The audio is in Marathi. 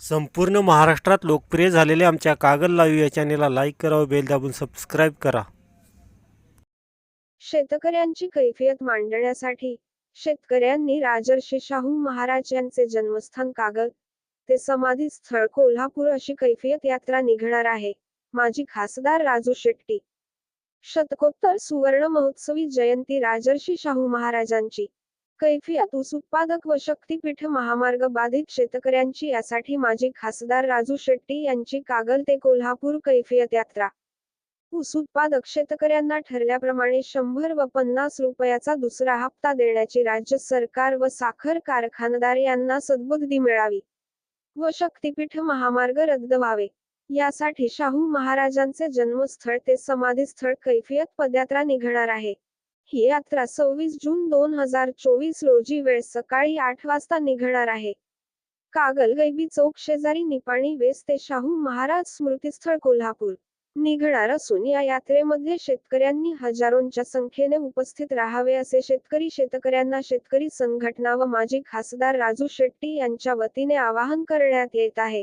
संपूर्ण महाराष्ट्रात लोकप्रिय झालेल्या आमच्या कागल लाईव्ह या चॅनेलला लाईक करा व बेल दाबून सबस्क्राईब करा. शेतकऱ्यांची कैफियत मांडण्यासाठी शेतकऱ्यांनी राजर्षी शाहू महाराज यांचे जन्मस्थान कागल ते समाधी स्थळ कोल्हापूर अशी कैफियत यात्रा निघणार आहे. माजी खासदार राजू शेट्टी. शतकोत्तर सुवर्ण महोत्सवी जयंती राजर्षी शाहू महाराजांची. कैफियत ऊस उत्पादक व शक्तीपीठ महामार्ग बाधित शेतकऱ्यांची यासाठी माजी खासदार राजू शेट्टी यांची कागल ते कोल्हापूर कैफियत यात्रा. ऊस उत्पादक शेतकऱ्यांना ठरल्याप्रमाणे शंभर व पन्नास रुपयाचा दुसरा हप्ता देण्याची राज्य सरकार व साखर कारखानदार यांना सद्बुद्धी मिळावी व शक्तीपीठ महामार्ग रद्द व्हावे. यासाठी शाहू महाराजांचे जन्मस्थळ ते समाधीस्थळ कैफियत पदयात्रा निघणार आहे. ही यात्रा सव्वीस जून दोन हजार चोवीस रोजी वेळ सकाळी आठ वाजता निघणार आहे. कागल गैबी चौक शेजारी निपाणी वेस ते शाहू महाराज स्मृतीस्थळ कोल्हापूर. निघणार असून या यात्रेमध्ये शेतकऱ्यांनी हजारोंच्या संख्येने उपस्थित राहावे असे शेतकरी शेतकऱ्यांना शेतकरी संघटना व माजी खासदार राजू शेट्टी यांच्या वतीने आवाहन करण्यात येत आहे.